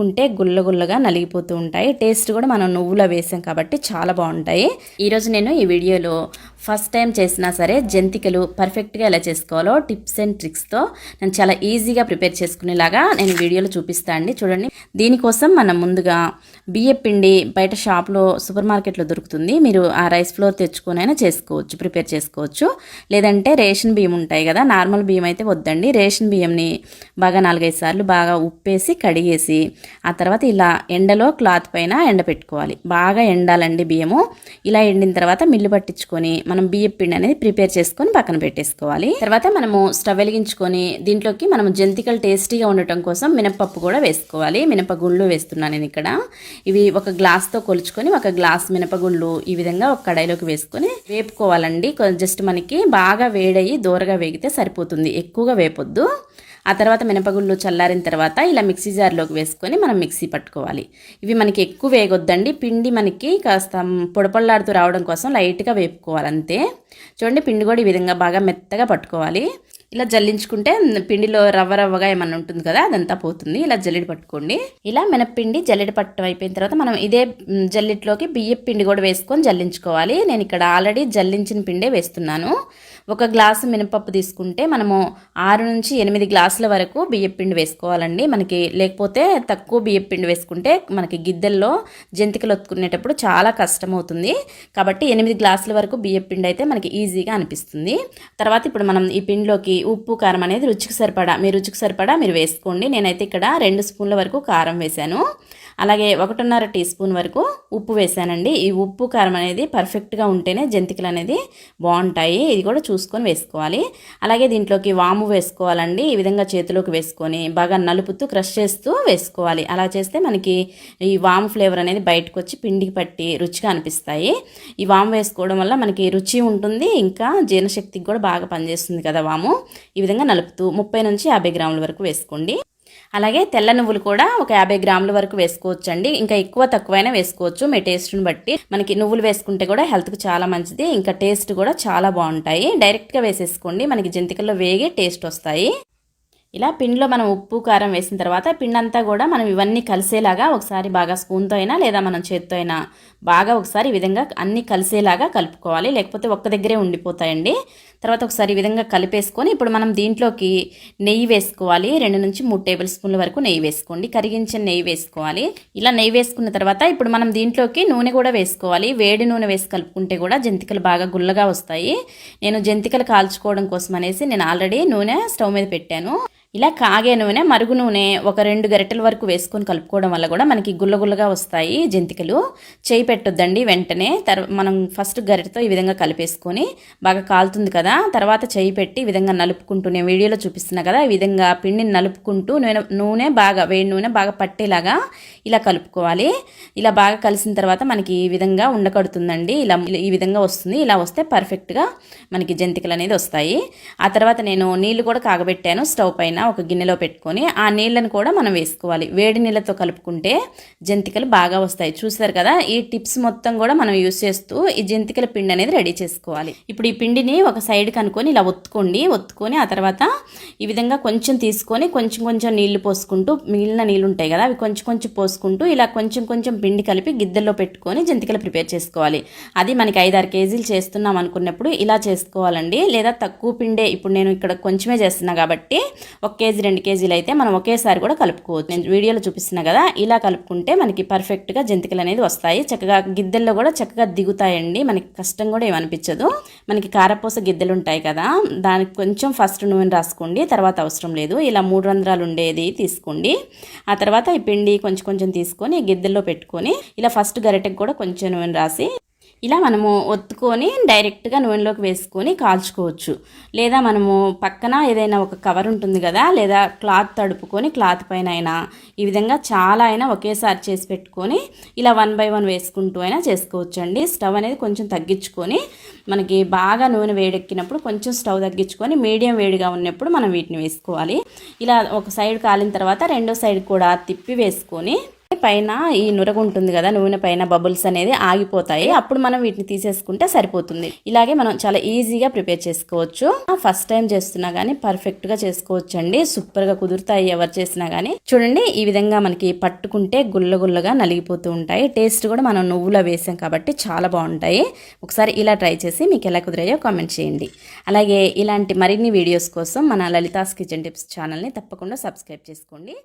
నలుపుకుంటే గుల్ల గుల్లగా నలిగిపోతూ ఉంటాయి. టేస్ట్ కూడా మనం నువ్వులో వేసాం కాబట్టి చాలా బాగుంటాయి. ఈరోజు నేను ఈ వీడియోలో ఫస్ట్ టైం చేసినా సరే జంతికలు పర్ఫెక్ట్గా ఎలా చేసుకోవాలో టిప్స్ అండ్ ట్రిక్స్తో నేను చాలా ఈజీగా ప్రిపేర్ చేసుకునేలాగా నేను వీడియోలో చూపిస్తాను అండి. చూడండి. దీనికోసం మనం ముందుగా బియ్య పిండి బయట షాప్లో సూపర్ మార్కెట్లో దొరుకుతుంది. మీరు ఆ రైస్ ఫ్లోర్ తెచ్చుకొనైనా చేసుకోవచ్చు ప్రిపేర్ చేసుకోవచ్చు. లేదంటే రేషన్ బియ్యం ఉంటాయి కదా నార్మల్ బియ్యం అయితే వద్దండి. రేషన్ బియ్యంని బాగా నాలుగైదు సార్లు బాగా ఉప్పేసి కడిగేసి ఆ తర్వాత ఇలా ఎండలో క్లాత్ పైన ఎండపెట్టుకోవాలి. బాగా ఎండాలండి బియ్యము. ఇలా ఎండిన తర్వాత మిల్లు పట్టించుకొని మనం బియ్యం పిండి అనేది ప్రిపేర్ చేసుకొని పక్కన పెట్టేసుకోవాలి. తర్వాత మనము స్టవ్ వెలిగించుకొని దీంట్లోకి మనం జంతికలు టేస్టీగా ఉండటం కోసం మినపప్పు కూడా వేసుకోవాలి. మినపగుళ్ళు వేస్తున్నాను నేను ఇక్కడ. ఇవి ఒక గ్లాస్తో కొలుచుకొని ఒక గ్లాస్ మినపగుళ్ళు ఈ విధంగా ఒక కడాయిలోకి వేసుకొని వేపుకోవాలండి. జస్ట్ మనకి బాగా వేడయ్యి దూరగా వేగితే సరిపోతుంది. ఎక్కువగా వేపొద్దు. ఆ తర్వాత మినపగుళ్ళు చల్లారిన తర్వాత ఇలా మిక్సీ జార్లోకి వేసుకొని మనం మిక్సీ పట్టుకోవాలి. ఇవి మనకి ఎక్కువ వేగొద్దండి. పిండి మనకి కాస్త పొడపళ్ళాడుతూ రావడం కోసం లైట్గా వేపుకోవాలి అంతే చూడండి పిండి కూడా ఈ విధంగా బాగా మెత్తగా పట్టుకోవాలి. ఇలా జల్లించుకుంటే పిండిలో రవ్వ రవ్వగా ఏమన్నా ఉంటుంది కదా అదంతా పోతుంది. ఇలా జల్లెడ పట్టుకోండి. ఇలా మినప్పిండి జల్లెడ పట్టడం అయిపోయిన తర్వాత మనం ఇదే జల్లిట్లోకి బియ్యం పిండి కూడా వేసుకొని జల్లించుకోవాలి. నేను ఇక్కడ ఆల్రెడీ జల్లించిన పిండే వేస్తున్నాను. ఒక గ్లాసు మినపప్పు తీసుకుంటే మనము ఆరు నుంచి ఎనిమిది గ్లాసుల వరకు బియ్యం పిండి వేసుకోవాలండి. మనకి లేకపోతే తక్కువ బియ్యం పిండి వేసుకుంటే మనకి గిద్దెల్లో జంతికలు ఒత్తుకునేటప్పుడు చాలా కష్టం అవుతుంది కాబట్టి ఎనిమిది గ్లాసుల వరకు బియ్యం పిండి అయితే మనకి ఈజీగా అనిపిస్తుంది. తర్వాత ఇప్పుడు మనం ఈ పిండిలోకి ఉప్పు కారం అనేది రుచికి సరిపడా మీ రుచికి సరిపడా మీరు వేసుకోండి. నేనైతే ఇక్కడ రెండు స్పూన్ల వరకు కారం వేశాను. అలాగే ఒకటిన్నర టీ స్పూన్ వరకు ఉప్పు వేసానండి ఈ ఉప్పు కారం అనేది పర్ఫెక్ట్గా ఉంటేనే జంతికలు అనేది బాగుంటాయి. ఇది కూడా చూసుకొని వేసుకోవాలి. అలాగే దీంట్లోకి వాము వేసుకోవాలండి. ఈ విధంగా చేతిలోకి వేసుకొని బాగా నలుపుతూ క్రష్ చేస్తూ వేసుకోవాలి. అలా చేస్తే మనకి ఈ వాము ఫ్లేవర్ అనేది బయటకు వచ్చి పిండికి పట్టి రుచిగా అనిపిస్తాయి. ఈ వాము వేసుకోవడం వల్ల మనకి రుచి ఉంటుంది. ఇంకా జీర్ణశక్తికి కూడా బాగా పనిచేస్తుంది కదా వాము. ఈ విధంగా నలుపుతూ ముప్పై నుంచి యాభై గ్రాముల వరకు వేసుకోండి. అలాగే తెల్ల నువ్వులు కూడా ఒక యాభై గ్రాముల వరకు వేసుకోవచ్చండి. ఇంకా ఎక్కువ తక్కువైనా వేసుకోవచ్చు. మీ టేస్ట్ని బట్టి మనకి నువ్వులు వేసుకుంటే కూడా హెల్త్కి చాలా మంచిది. ఇంకా టేస్ట్ కూడా చాలా బాగుంటాయి. డైరెక్ట్గా వేసేసుకోండి. మనకి జంతికల్లో వేగి టేస్ట్ వస్తాయి. ఇలా పిండిలో మనం ఉప్పు కారం వేసిన తర్వాత పిండి అంతా కూడా మనం ఇవన్నీ కలిసేలాగా ఒకసారి బాగా స్పూన్తో అయినా లేదా మనం చేత్తో అయినా బాగా ఒకసారి ఈ విధంగా అన్నీ కలిసేలాగా కలుపుకోవాలి. లేకపోతే ఒక్క దగ్గరే ఉండిపోతాయండి. తర్వాత ఒకసారి ఈ విధంగా కలిపేసుకొని ఇప్పుడు మనం దీంట్లోకి నెయ్యి వేసుకోవాలి. రెండు నుంచి మూడు టేబుల్ స్పూన్ల వరకు నెయ్యి వేసుకోండి. కరిగించిన నెయ్యి వేసుకోవాలి. ఇలా నెయ్యి వేసుకున్న తర్వాత ఇప్పుడు మనం దీంట్లోకి నూనె కూడా వేసుకోవాలి. వేడి నూనె వేసి కలుపుకుంటే కూడా జంతికలు బాగా గుల్లగా వస్తాయి. నేను జంతికలు కాల్చుకోవడం కోసం అనేసి నేను ఆల్రెడీ నూనె స్టవ్ మీద పెట్టాను. ఇలా కాగే నూనె మరుగు నూనె ఒక రెండు గరిటెల వరకు వేసుకొని కలుపుకోవడం వల్ల కూడా మనకి గుల్లగుల్లగా వస్తాయి జంతికలు. చేయి పెట్టొద్దండి వెంటనే. తర్వా మనం ఫస్ట్ గరిటతో ఈ విధంగా కలిపేసుకొని బాగా కాలుతుంది కదా తర్వాత చేయి పెట్టి ఈ విధంగా నలుపుకుంటూ నేను వీడియోలో చూపిస్తున్నా కదా ఈ విధంగా పిండిని నలుపుకుంటూ నూనె నూనె బాగా వేడి నూనె బాగా పట్టేలాగా ఇలా కలుపుకోవాలి. ఇలా బాగా కలిసిన తర్వాత మనకి ఈ విధంగా ఉండకడుతుందండి. ఇలా ఈ విధంగా వస్తుంది. ఇలా వస్తే పర్ఫెక్ట్గా మనకి జంతికలు అనేది వస్తాయి. ఆ తర్వాత నేను నీళ్ళు కూడా కాగబెట్టాను స్టవ్ పైన. ఒక గిన్నెలో పెట్టుకొని ఆ నీళ్ళని కూడా మనం వేసుకోవాలి. వేడి నీళ్ళతో కలుపుకుంటే జంతికలు బాగా వస్తాయి. చూసారు కదా ఈ టిప్స్ మొత్తం కూడా మనం యూస్ చేస్తూ ఈ జంతికల పిండి అనేది రెడీ చేసుకోవాలి. ఇప్పుడు ఈ పిండిని ఒక సైడ్ కనుక్కొని ఇలా ఒత్తుకోండి. ఒత్తుకొని ఆ తర్వాత ఈ విధంగా కొంచెం తీసుకొని కొంచెం కొంచెం నీళ్ళు పోసుకుంటూ మిగిలిన నీళ్ళు ఉంటాయి కదా అవి కొంచెం కొంచెం పోసుకుంటూ ఇలా కొంచెం కొంచెం పిండి కలిపి గిద్దెల్లో పెట్టుకొని జంతికలు ప్రిపేర్ చేసుకోవాలి. అది మనకి ఐదారు కేజీలు చేస్తున్నాం అనుకున్నప్పుడు ఇలా చేసుకోవాలండి. లేదా తక్కువ పిండే ఇప్పుడు నేను ఇక్కడ కొంచెమే చేస్తున్నా కాబట్టి ఒక ఒక కేజీ రెండు కేజీలు అయితే మనం ఒకేసారి కూడా కలుపుకోవచ్చు. నేను వీడియోలో చూపిస్తున్నా కదా ఇలా కలుపుకుంటే మనకి పర్ఫెక్ట్గా జంతికలు అనేది వస్తాయి. చక్కగా గిద్దెల్లో కూడా చక్కగా దిగుతాయండి. మనకి కష్టం కూడా ఏమనిపించదు. మనకి కారపూస గిద్దెలు ఉంటాయి కదా దానికి కొంచెం ఫస్ట్ నూనె రాసుకోండి తర్వాత అవసరం లేదు. ఇలా మూడు రంధ్రాలు ఉండేది తీసుకోండి. ఆ తర్వాత ఈ పిండి కొంచెం కొంచెం తీసుకొని గిద్దెల్లో పెట్టుకొని ఇలా ఫస్ట్ గరిటెకి కూడా కొంచెం నూనె రాసి ఇలా మనము ఒత్తుకొని డైరెక్ట్గా నూనెలోకి వేసుకొని కాల్చుకోవచ్చు. లేదా మనము పక్కన ఏదైనా ఒక కవర్ ఉంటుంది కదా లేదా క్లాత్ తడుపుకొని క్లాత్ పైన అయినా ఈ విధంగా చాలా అయినా ఒకేసారి చేసి పెట్టుకొని ఇలా వన్ బై వన్ వేసుకుంటూ అయినా చేసుకోవచ్చండి. స్టవ్ అనేది కొంచెం తగ్గించుకొని మనకి బాగా నూనె వేడెక్కినప్పుడు కొంచెం స్టవ్ తగ్గించుకొని మీడియం వేడిగా ఉన్నప్పుడు మనం వీటిని వేసుకోవాలి. ఇలా ఒక సైడ్ కాలిన తర్వాత రెండో సైడ్ కూడా తిప్పి వేసుకొని పైన ఈ నురగ ఉంటుంది కదా నూనె పైన బబుల్స్ అనేది ఆగిపోతాయి. అప్పుడు మనం వీటిని తీసేసుకుంటే సరిపోతుంది. ఇలాగే మనం చాలా ఈజీగా ప్రిపేర్ చేసుకోవచ్చు. ఫస్ట్ టైం చేస్తున్నా గానీ పర్ఫెక్ట్గా చేసుకోవచ్చు అండి సూపర్గా కుదురుతాయి ఎవరు చేసినా గానీ. చూడండి ఈ విధంగా మనకి పట్టుకుంటే గుల్ల గుల్లగా నలిగిపోతూ ఉంటాయి. టేస్ట్ కూడా మనం నువ్వులో వేసాం కాబట్టి చాలా బాగుంటాయి. ఒకసారి ఇలా ట్రై చేసి మీకు ఎలా కుదిరాయో కామెంట్ చేయండి. అలాగే ఇలాంటి మరిన్ని వీడియోస్ కోసం మన లలితాస్ కిచెన్ టిప్స్ ఛానల్ని తప్పకుండా సబ్స్క్రైబ్ చేసుకోండి.